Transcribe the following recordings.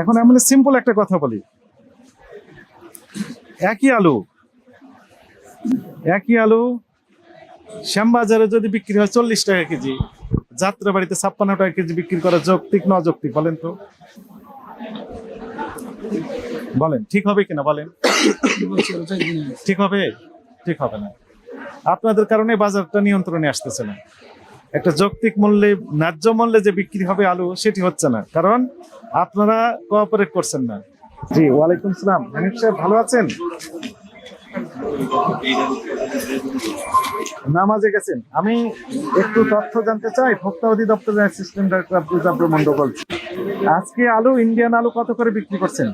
এখন আমি সিম্পল একটা কথা বলি। একই আলু একই আলু, শ্যামবাজারে যদি বিক্রি হয় চল্লিশ টাকা কেজি যাত্রা বাড়িতে ছাপ্পান্ন টাকা কেজি বিক্রি করা যৌক্তিক না অযৌক্তিক বলেন তো? বলেন, ঠিক হবে কিনা বলেন? ঠিক হবে? ঠিক হবে না। আপনাদের কারণে বাজারটা নিয়ন্ত্রণে আসতেছে না। একটা যৌক্তিক মূল্যে, ন্যায্য মূল্যে যে বিক্রি হবে আলু, সেটি হচ্ছে না। কারণ আপনারা কোঅপারেট করছেন না। জি, ওয়ালাইকুম সালাম। হানিফ সাহেব, ভালো আছেন? নামাজে গেছেন। আমি একটু তথ্য জানতে চাই। ভোক্তা অধিদপ্তরের অ্যাসিস্ট্যান্ট ডাক্তার মন্ডল আজকে আলু ইন্ডিয়ান আলু কত করে বিক্রি করছেন?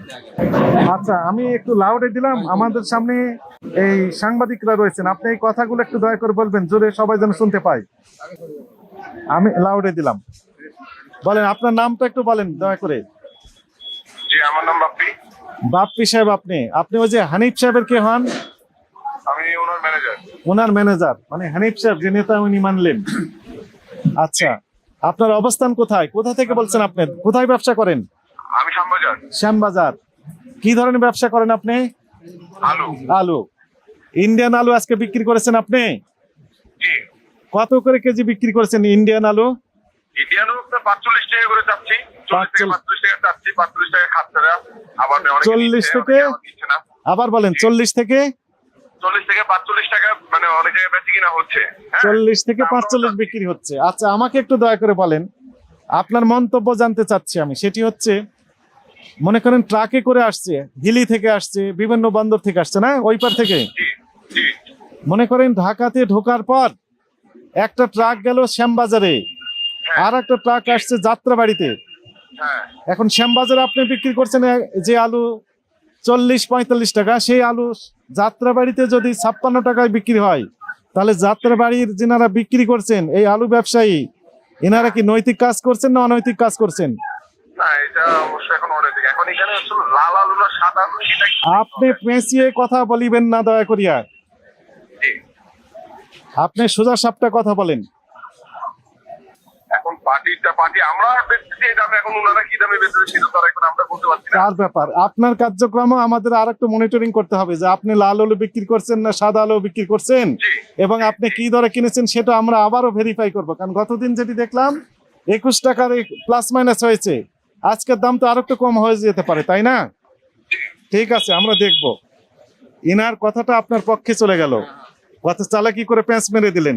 আচ্ছা আমি একটু লাউডে দিলাম। আমাদের সামনে এই সাংবাদিকরা রয়েছেন। আপনি এই কথাগুলো একটু দয়া করে বলবেন জোরে সবাই যেন শুনতে পাই আমি লাউডে দিলাম। বলেন আপনার নামটা একটু বলেন দয়া করে। জি আমার নাম বাপ্পি। বাপ্পি সাহেব আপনি। আপনি ওই যে হানিফ সাহেবের কে হন? আমি ওনার ম্যানেজার ওনার ম্যানেজার মানে হানিফ সাহেব যে নেতা উনি মানলেন। আচ্ছা আপনার অবস্থান কোথায়? কোথা থেকে বলছেন আপনি? কোথায় ব্যবসা করেন? আমি শ্যামবাজার। শ্যামবাজার। কি ধরনের ব্যবসা করেন আপনি? আলু। আলু। ইন্ডিয়ান আলু আজকে বিক্রি করেছেন আপনি? জি। কত করে কেজি বিক্রি করেছেন ইন্ডিয়ান আলু? ইন্ডিয়ানও পাঁচচল্লিশ টাকা করে চাচ্ছি। পাঁচচল্লিশ- টাকা চাচ্ছি। পাঁচচল্লিশ টাকা খাচ্ছে আবার চল্লিশ থেকে? আবার বলেন চল্লিশ থেকে? চল্লিশ থেকে পাঁচচল্লিশ টাকা মানে অনেক জায়গায় বেশি কিনা হচ্ছে। হ্যাঁ? চল্লিশ থেকে পাঁচচল্লিশ বিক্রি হচ্ছে। আচ্ছা আমাকে একটু দয়া করে বলেন আপনার মন্তব্য জানতে চাচ্ছি আমি। সেটি হচ্ছে মনে করেন ট্রাকে করে আসছে হিলি থেকে আসছে বিভিন্ন বন্দর থেকে আসছে না? ওই পার থেকে? মনে করেন ঢাকাতে ঢোকার পর একটা ট্রাক গেল শ্যামবাজারে আর একটা ট্রাক আসছে যাত্রাবাড়িতে। হ্যাঁ। এখন শ্যামবাজারে আপনি বিক্রি করছেন যে আলু চল্লিশ পঁয়তাল্লিশ টাকা। সেই আলু যাত্রাবাড়িতে যদি ছাপ্পান্ন টাকায় বিক্রি হয় তাহলে যাত্রাবাড়ির যেনারা বিক্রি করছেন এই আলু ব্যবসায়ী এনারা কি নৈতিক কাজ করছেন না অনৈতিক কাজ করছেন? আপনি পেঁচিয়ে কথা বলিবেন না দয়া করিয়া। আপনি সোজা সাপটা কথা বলেন। পার্টিটা পার্টি আমরা বেচতেছি এই দামে এখন ওনারা কি দামে বেচতেছে সেটা তো আর এখন আমরা বলতে পারছি না। তার ব্যাপার আপনার কার্যক্রমও আমাদের আর একটু মনিটরিং করতে হবে যে আপনি লাল আলু বিক্রি করছেন না সাদা আলু বিক্রি করছেন এবং আপনি কি দরে কিনেছেন সেটা আমরা আবারও ভেরিফাই করব। কারণ গতদিন যেটি দেখলাম একুশ টাকার প্লাস মাইনাস হয়েছে। আজকের দাম তো আরও একটু কম হয়ে যেতে পারে তাই না? ঠিক আছে আমরা দেখব। ইনার কথাটা আপনার পক্ষে চলে গেল। কথা চালাকি করে প্যাঁচ মেরে দিলেন।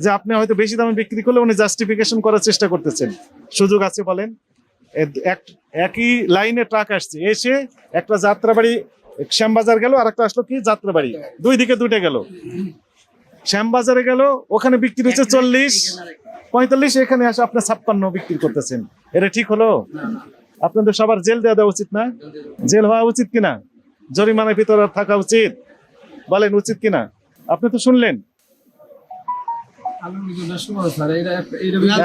যে আপনি হয়তো বেশি দামে বিক্রি করলে উনি জাস্টিফিকেশন করার চেষ্টা করতেছেন। সুযোগ আছে বলেন। এক- একই লাইনে ট্রাক আসছে। এসে একটা যাত্রাবাড়ি, শ্যামবাজার গেল আর একটা আসলো কি? যাত্রাবাড়ি। দুই দিকে দুটে গেল। শ্যামবাজারে গেল, ওখানে বিক্রি হচ্ছে চল্লিশ, পঁয়তাল্লিশ, এখানে আসে আপনার ছাপ্পান্ন বিক্রি করতেছেন। এটা ঠিক হলো? আপনাদের সবার জেল দেওয়া দেওয়া উচিত না? জেল হওয়া উচিত কিনা? জরিমানার ভিতরে থাকা উচিত? বলেন, উচিত কিনা? আপনি তো শুনলেন।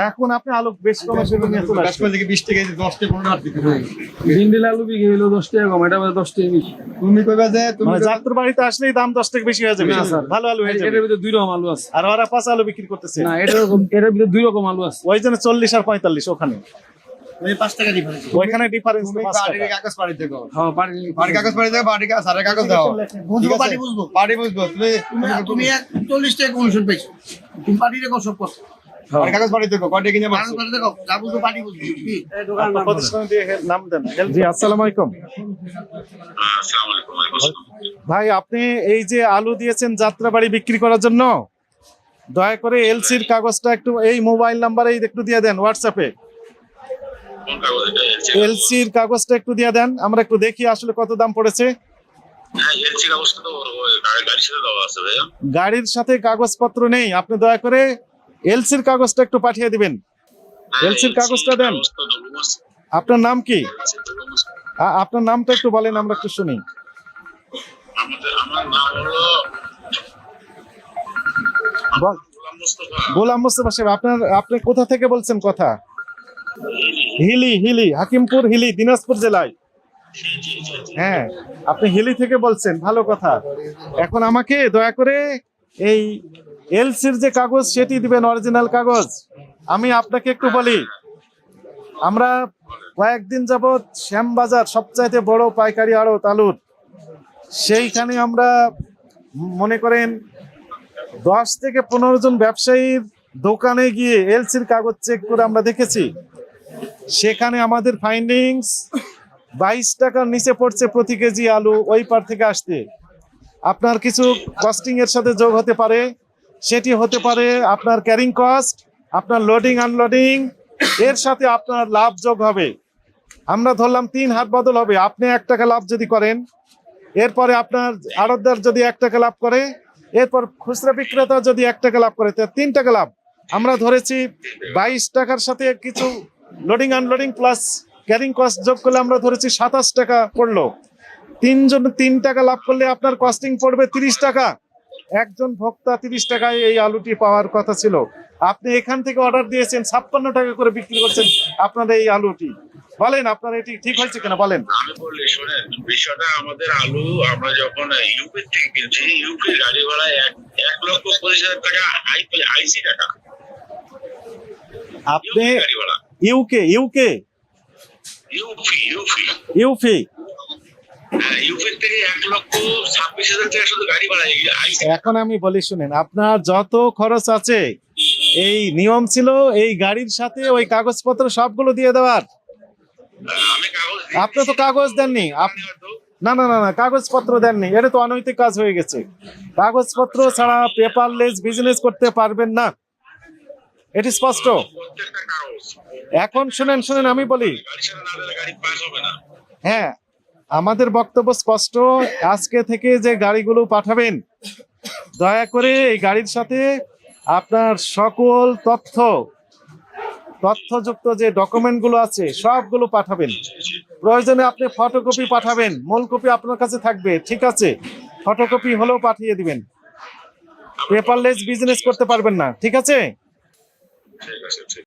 এখন আপনি আলোক বেশ কম নিয়ে চলে আসবেন। ভিন্ডি আলু বিক্রি হলো দশ টাকা কম এটা দশ টাকা বেশি তুমি কইবা যে তুমি মানে বাড়িতে আসলেই দাম দশ টাকা বেশি হয়ে যাবে। ভালো আলু হয়ে যাবে। এটার ভিতরে দুই রকম আলু আছে। আর ওরা পাঁচ আলু বিক্রি করতেছে। না এটা এটার ভিতরে দুই রকম আলু আছে। ওই জন্য চল্লিশ আর পঁয়তাল্লিশ ওখানে। ওইখানে ডিফারেন্স কাগজ পাড়ি দেখো হ্যাঁ পারি কাগজ পাড়ি দেখো পার্টির কাগজ সারের কাগজ দাও। বুঝব পার্টি বুঝব। পার্টি বুঝব তুমি তুমি তুমি এক চল্লিশ টাকা কমিশন পেয়েছ। তুমি পার্টি রেখো সব করছ। কাগজ পাড়ি দেখো কয়টা কিনে মানুষ দেখো যা বুঝব পার্টি বুঝব। কি? প্রতিষ্ঠান দিয়ে নাম দেন। জি আসসালামু আলাইকুম। আসসালামু আলাইকুম ভাই আপনি এই যে আলু দিয়েছেন যাত্রাবাড়ি বিক্রি করার জন্য দয়া করে এলসির কাগজটা একটু এই মোবাইল নাম্বারে একটু দিয়ে দেন হোয়াটসঅ্যাপে কোন কাগজ এটা এলসি এলসির কাগজটা একটু দিয়ে দেন আমরা একটু দেখি আসলে কত দাম পড়েছে। হ্যাঁ এলসি গাড়ির সাথে কাগজপত্র নেই আপনি দয়া করে এলসির কাগজটা একটু পাঠিয়ে দিবেন। হ্যাঁ, LC র কাগজটা দেন। আপনার নাম কি? LC আপনার নামটা একটু বলেন আমরা একটু শুনি। গোলাম মোস্তফা। সাহেব আপনার আপনি কোথা থেকে বলছেন কথা? হিলি হিলি, হাকিমপুর, হিলি, দিনাজপুর জেলায়। হ্যাঁ আপনি হিলি থেকে বলছেন, ভালো কথা। এখন আমাকে দয়া করে এই এলসির যে কাগজ, সেটি দিবেন, অরিজিনাল কাগজ। আমি আপনাকে একটু বলি, আমরা কয়েকদিন যাবৎ শ্যামবাজার, সবচাইতে বড় পাইকারি আড়ত আলুর, সেইখানে আমরা মনে করেন দশ থেকে পনেরো জন ব্যবসায়ীর দোকানে গিয়ে এলসির কাগজ চেক করে আমরা দেখেছি। সেখানে আমাদের ফাইন্ডিংস বাইশ টাকার নিচে পড়ছে প্রতি কেজি আলু, ওই পার থেকে আসতে। আপনার কিছু কস্টিং এর সাথে যোগ হতে পারে, সেটি হতে পারে আপনার ক্যারিং কস্ট আপনার লোডিং আনলোডিং এর সাথে আপনার লাভ যোগ হবে। আমরা ধরলাম তিন হাত বদল হবে, আপনি এক টাকা লাভ যদি করেন, এরপরে আপনার আড়তদার যদি এক টাকা লাভ করে, এরপর খুচরা বিক্রেতা যদি এক টাকা লাভ করে তিন টাকা লাভ। আমরা ধরেছি বাইশ টাকার সাথে কিছু loading unloading plus carrying cost যোগ করলে আমরা ধরেছি সাতাশ টাকা পড়ল। তিনজন তিন টাকা লাভ করলে আপনার কস্টিং পড়বে তিরিশ টাকা। একজন ভোক্তা তিরিশ টাকায় এই আলুটি পাওয়ার কথা ছিল। আপনি এখান থেকে অর্ডার দিয়েছেন ছাপ্পান্ন টাকা করে বিক্রি করছেন আপনার এই আলুটি। বলেন আপনার এটি ঠিক হয়েছে কিনা? বলেন। আমি বললি শোনেন বিষয়টা আমাদের আলু আমরা যখন ইউপি থেকে কিনছি ইউপি গাড়ি ভাড়া এক এক লক্ষ পঁচিশ হাজার টাকা আইসি টাকা। আপনি ইউকে ইউকে ইউপি হ্যাঁ এখন আমি বলি শুনেন আপনার যত খরচ আছে এই নিয়ম ছিল এই গাড়ির সাথে ওই কাগজপত্র সবগুলো দিয়ে দেওয়ার। আপনি তো কাগজ দেননি। না না না না কাগজপত্র দেননি। এটা তো অনৈতিক কাজ হয়ে গেছে। কাগজপত্র ছাড়া পেপারলেস বিজনেস করতে পারবেন না। এটি স্পষ্ট। এখন শুনেন শুনেন, আমি বলি। হ্যাঁ আমাদের বক্তব্য স্পষ্ট। আজকে থেকে যে গাড়িগুলো পাঠাবেন, দয়া করে এই গাড়ির সাথে আপনার সকল তথ্য, তথ্যযুক্ত যে ডকুমেন্টগুলো আছে, সবগুলো পাঠাবেন। প্রয়োজনে আপনি ফটোকপি পাঠাবেন, মূল কপি আপনার কাছে থাকবে, ঠিক আছে? ফটোকপি হলেও পাঠিয়ে দিবেন। পেপারলেস বিজনেস করতে পারবেন না, ঠিক আছে? ঠিক আছে ঠিক